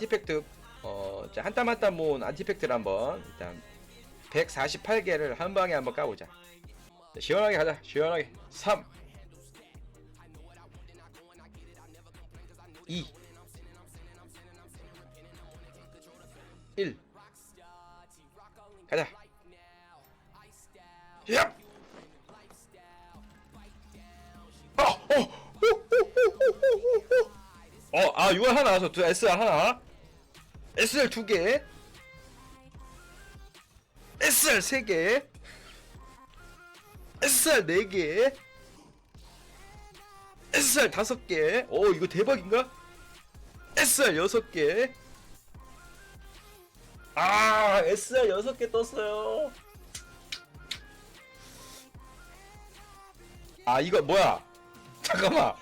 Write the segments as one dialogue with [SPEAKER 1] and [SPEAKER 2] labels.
[SPEAKER 1] 아티팩트 어, 자, 한땀 한 땀 모은 아티팩트를 한번 일단 148개를 한 방에 한번 까보자. 자, 시원하게 가자. 시원하게. 3 2 1 가자. 야! 어, 어, 오, 오, 오, 오, 오, 오. 어, 아, 6월 하나 나와서 두 SR 하나. SR 두 개. SR 세 개. SR 네 개. SR 다섯 개. 오, 이거 대박인가? SR 여섯 개. 아, SR 여섯 개 떴어요. 아, 이거 뭐야? 잠깐만.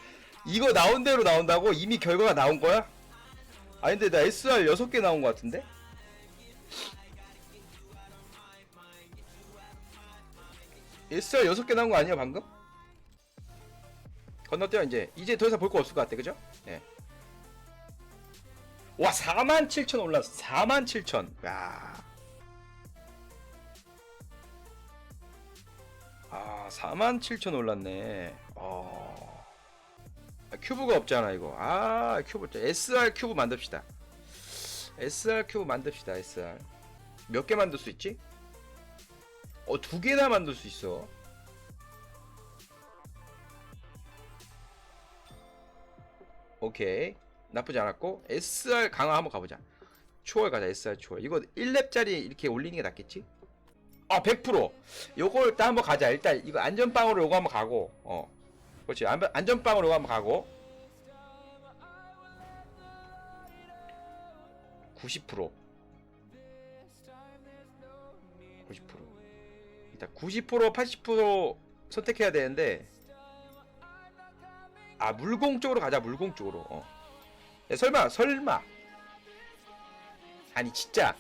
[SPEAKER 1] 이거 나온 대로 나온다고? 이미 결과가 나온 거야? 아 근데 나 SR 6개 나온 거 같은데? SR 6개 나온 거 아니야 방금? 건너뛰어 이제 이제 더 이상 볼 거 없을 것 같아 그죠? 예. 와 47,000 올랐어 47,000 야. 아 47,000 올랐네 어. 아, 큐브가 없잖아 이거. 아 큐브 SR 큐브 만듭시다. SR 큐브 만듭시다 SR 몇 개 만들 수 있지? 어 두 개나 만들 수 있어. 오케이. 나쁘지 않았고 SR 강화 한번 가보자. 초월 가자 SR 초월. 이거 1렙짜리 이렇게 올리는 게 낫겠지? 아 100% 요걸 일단 한번 가자. 일단 이거 안전빵으로 요거 한번 가고 어 그렇지. 안, 안전빵으로 한번 가고. 90% 90% 일단 90% 80% 선택해야 되는데. 아 물공 쪽으로 가자 물공 쪽으로. 어. 야, 설마 설마. 아니 진짜.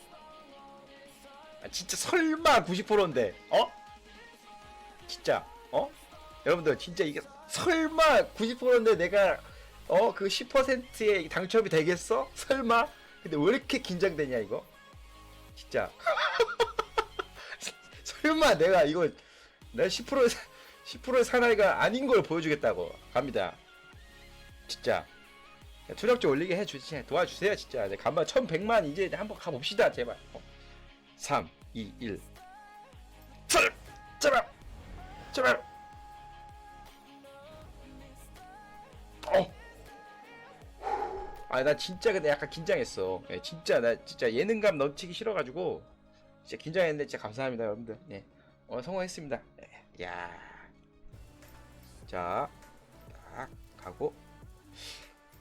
[SPEAKER 1] 아, 진짜 설마 90%인데. 어? 진짜. 어? 여러분들 진짜 이게 설마 90%인데 내가 어 그 10%의 당첨이 되겠어? 설마? 근데 왜 이렇게 긴장되냐 이거? 진짜 설마 내가 이거 내가 10%의 10%의 사나이가 아닌 걸 보여주겠다고 갑니다. 진짜 투력 좀 올리게 해주시 도와주세요 진짜 네, 간만 1100만 이제 한번 가봅시다 제발 어. 3 2 1 제발 제발 제발 아 나 진짜 근데 약간 긴장했어. 예, 진짜 나 진짜 예능감 넘치기 싫어가지고 진짜 긴장했는데 진짜 감사합니다 여러분들. 예. 오늘 성공했습니다. 예. 야. 자, 딱 가고.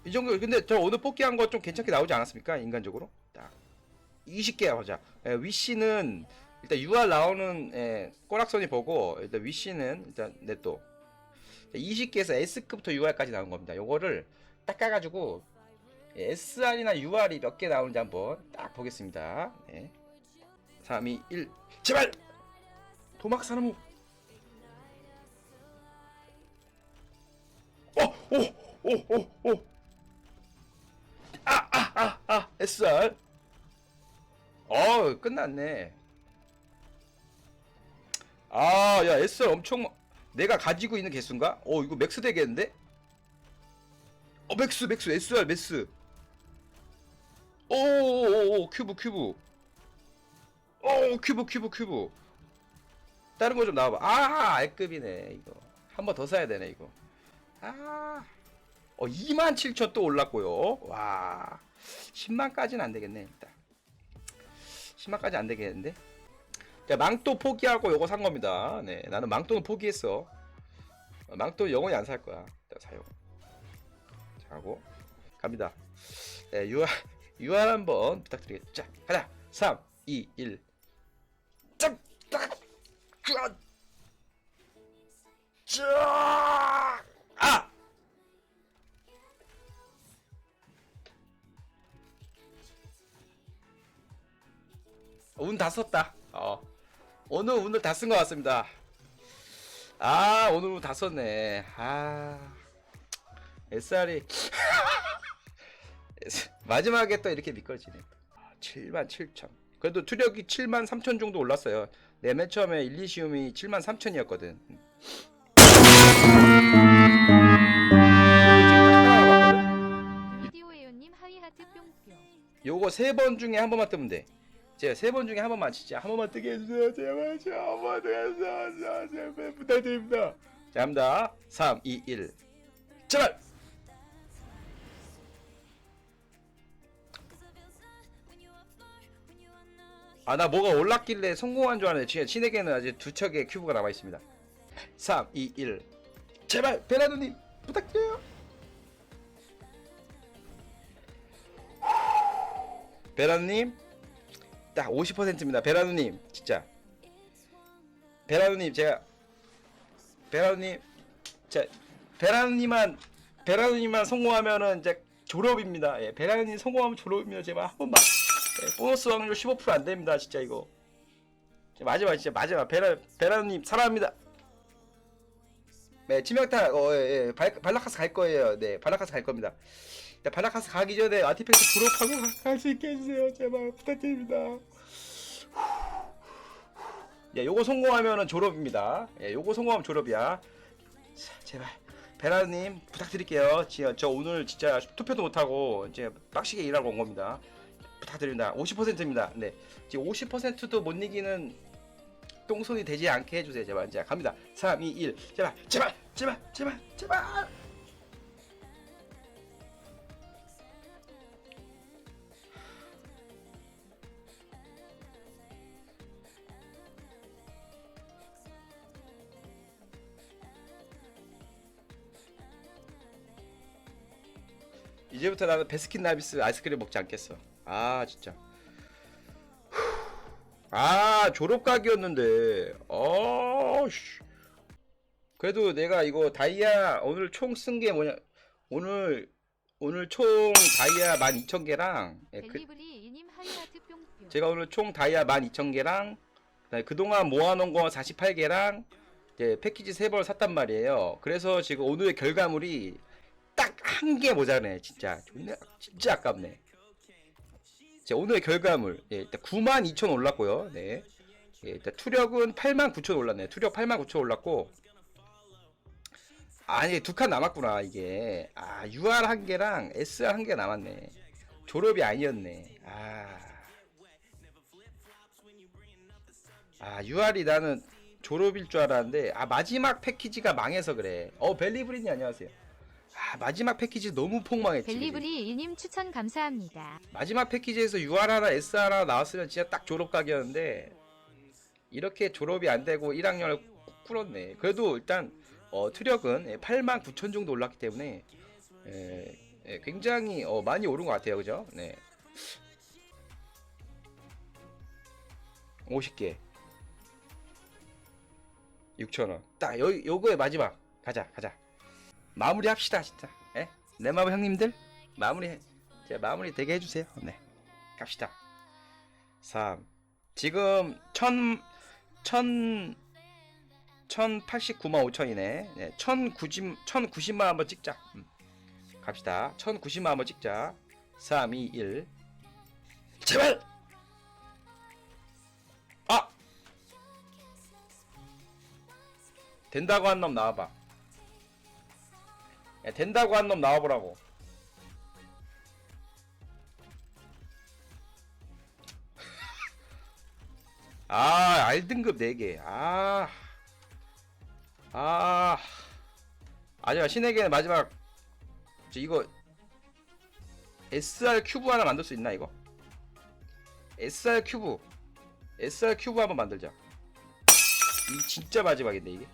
[SPEAKER 1] 이 정도 근데 저 오늘 뽑기 한 거 좀 괜찮게 나오지 않았습니까? 인간적으로? 딱. 20개 하자. 예, 위씨는 일단 UR 나오는 예, 꼬락선이 보고 일단 위씨는 일단 넷도. 20개에서 S급부터 UR까지 나온 겁니다. 요거를 예, SR이나 UR이 몇 개 나오는지 한번 딱 보겠습니다 네. 3, 2, 1 제발 도막 사나무 오, 오, 오, 오. 아, 아, 아, 아, SR. 어, 끝났네. 아, 야, SR 엄청, 마- 내가 가지고 있는 개수인가? 어, 이거 맥스 되겠는데? 어, 맥스, 맥스, SR, 맥스. 오, 오, 오, 오, 큐브, 큐브. 오, 큐브, 큐브, 큐브. 다른 거 좀 나와봐. 아, R급이네, 이거. 한 번 더 사야 되네, 이거. 아, 어, 27,000 또 올랐고요. 와, 10만까지는 안 되겠네, 일단. 10만까지 안 되겠는데? 자, 망토 포기하고 요거 산 겁니다. 네, 나는 망토는 포기했어. 어, 망토 영원히 안 살 거야. 일단 사요. 자, 하고, 갑니다. 네, 유아, 유아 한번 부탁드리겠습니다. 자, 가자! 3, 2, 1. 짭! 딱! 쫙! 쫙! 아! 운 다 썼다. 어. 오늘 운을 다 쓴 것 같습니다. 아, 오늘 운 다 썼네. 아. SR이. 마지막에 또 이렇게 미끄러지네. 7만 7천. 그래도 투력이 7만 3천 정도 올랐어요. 내 맨 처음에 일리시움이 7만 3천이었거든.
[SPEAKER 2] 비디오에요님 하이하트 뿅뿅.
[SPEAKER 1] 요거 세 번 중에 한 번만 뜨면 돼. 제가 세 번 중에 한 번만 진짜 한 번만 뜨게 해주세요. 제발 제발 한 번만 뜨게 해주세요. 제발 부탁드립니다. 자, 갑니다. 3, 2, 1. 제발! 아, 나 뭐가 올랐길래 성공한 줄 알았는데 지금 신에게는 아직 두 척의 큐브가 남아 있습니다. 3, 2, 1. 제발 베라노님 부탁드려요. 베라노님 딱 50%입니다. 베라노님 진짜 베라노님 제가 베라노님 자 베라노님만 베라노님만 성공하면은 이제 졸업입니다. 예, 베라노님 성공하면 졸업입니다. 제발 한 번만 예, 보너스 확률 15%안 됩니다. 진짜 이거 자, 마지막 진짜 마지막 베라 베라노님 사랑합니다. 네, 치명타 어, 예, 예, 발, 발라카스 갈 거예요. 네, 발라카스 갈 겁니다. 네, 발라카스 가기 전에 아티팩트 졸업하고 갈 수 있게 해주세요. 제발 부탁드립니다. 야, 요거 성공하면은 졸업입니다. 예, 요거 성공하면 졸업이야. 자, 제발 베라님 부탁드릴게요. 지- 저 오늘 진짜 투표도 못하고 이제 빡시게 일하고 온 겁니다. 부탁드립니다. 50%입니다. 네, 지금 50%도 못 이기는 똥손이 되지 않게 해주세요. 제발 자 갑니다. 3, 2, 1 제발 제발 제발 제발 제발 이제부터 나는 베스킨 라비스 아이스크림 먹지 않겠어. 아 진짜. 아 졸업 각이었는데. 어씨. 그래도 내가 이거 다이아 오늘 총 쓴 게 뭐냐? 오늘 오늘 총 다이아 12,000개랑 예, 그. 제가 오늘 총 다이아 12,000개랑 그동안 모아놓은 거 48개랑 이제 패키지 3벌 샀단 말이에요. 그래서 지금 오늘의 결과물이 딱 한 개 모자라네. 진짜. 존나, 진짜 아깝네. 자, 오늘의 결과물. 예, 일단 92,000 올랐고요. 네. 예, 일단 투력은 89,000 올랐네. 투력 89,000 올랐고. 아니, 두 칸 남았구나, 이게. 아, UR 한 개랑 SR 한 개 남았네. 졸업이 아니었네. 아. 아, UR이 나는 졸업일 줄 알았는데, 아, 마지막 패키지가 망해서 그래. 어, 벨리브린이 안녕하세요. 아, 마지막 패키지 너무 폭망했지. 그지?
[SPEAKER 2] 델리브리 이님 추천 감사합니다.
[SPEAKER 1] 마지막 패키지에서 UR 하나, SR 하나 나왔으면 진짜 딱 졸업 각이었는데, 이렇게 졸업이 안 되고 1학년을 꾹 꿇었네. 그래도 일단, 어, 투력은 8만 9천 정도 올랐기 때문에, 예, 예, 굉장히 어, 많이 오른 것 같아요. 그죠? 네. 50개. 6,000원. 딱, 요, 요거의 마지막. 가자, 가자. 마무리 합시다, 진짜. 예? 내 마음 형님들, 마무리, 해. 제 마무리 되게 해주세요. 네. 갑시다. 3. 지금, 1000, 1000, 1089만 5천이네. 네, 1090, 1090만 한번 찍자. 음. 갑시다. 1090만 한번 찍자. 3, 2, 1. 제발! 아! 된다고 한 놈 나와봐. 야, 된다고 한 놈 나와보라고. 아, R등급 4개. 아. 아. 아니야, 신에게는 마지막. 저 이거. SR 큐브 하나 만들 수 있나, 이거? SR 큐브. SR 큐브 한번 만들자. 이 진짜 마지막인데, 이게.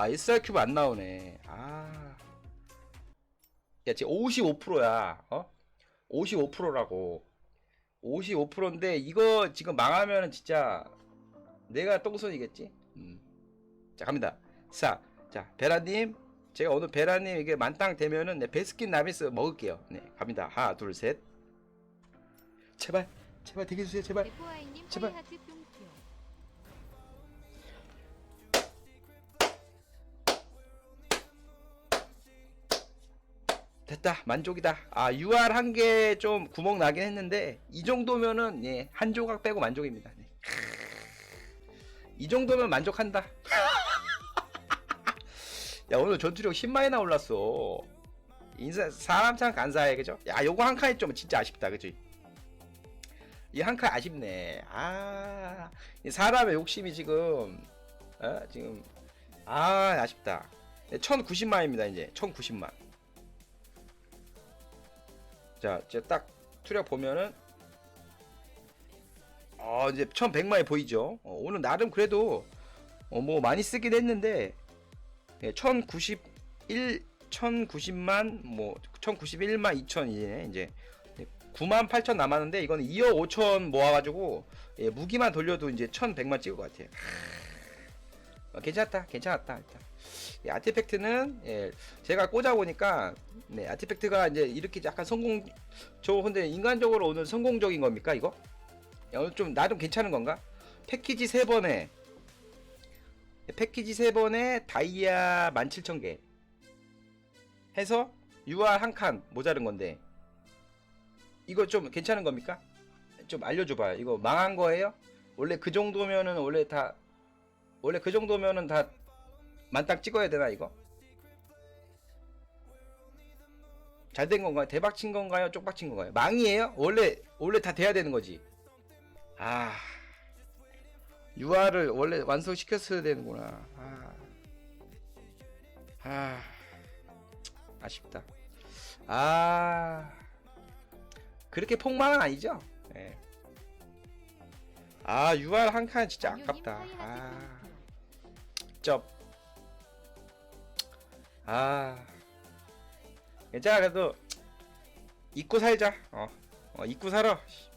[SPEAKER 1] 아 SR 큐브 안 나오네. 아. 야, 지금 55%야. 어? 55%라고. 55%인데 이거 지금 망하면은 진짜 내가 똥손이겠지? 음. 자, 갑니다. 자, 자, 베라님. 제가 오늘 베라님 이게 만땅 되면은 네, 베스킨 라빈스 먹을게요. 네, 갑니다. 하나, 둘, 셋. 제발, 제발 되게 해주세요, 제발. 제발. 됐다 만족이다. 아 UR 한 개 좀 구멍 나긴 했는데 이 정도면은 예, 한 조각 빼고 만족입니다. 네. 이 정도면 만족한다. 야 오늘 전투력 10만이나 올랐어. 인사 사람 참 간사해 그죠? 야 요거 한 칸이 좀 진짜 아쉽다 그지? 이 한 칸 아쉽네. 아이 사람의 욕심이 지금 어? 지금 아 아쉽다. 1090만입니다 이제. 1090만 자 이제 딱 투력 보면은 어 이제 1100만이 보이죠? 어, 오늘 나름 그래도 어, 뭐 많이 쓰긴 했는데 예, 1091 1090만 뭐 1091만 2천이네 이제 9만 8천 남았는데 이거는 2억 5천 모아가지고 예, 무기만 돌려도 이제 1100만 찍을 것 같아요 어, 괜찮다 괜찮았다 일단 이 아티팩트는 예, 제가 꽂아 보니까 네 아티팩트가 이제 이렇게 약간 성공 저 근데 인간적으로 오늘 성공적인 겁니까 이거 야, 오늘 좀 나름 괜찮은 건가 패키지 세 번에 패키지 세 번에 다이아 17,000개 해서 UR 한 칸 모자른 건데 이거 좀 괜찮은 겁니까? 좀 알려줘봐요. 이거 망한 거예요? 원래 그 정도면은 원래 다 원래 그 정도면은 다 만땅 찍어야 되나 이거? 잘 된 건가요? 대박 친 건가요? 쪽박 친 건가요? 망이에요? 원래 원래 다 돼야 되는 거지. 아 UR을 원래 완성시켰어야 되는구나. 아, 아 아쉽다. 아 그렇게 폭망은 아니죠? 예. 아 UR 한칸 진짜 아깝다. 아 쩝. 아 괜찮아 그래도 잊고 살자. 어, 어 잊고 살아. 씨.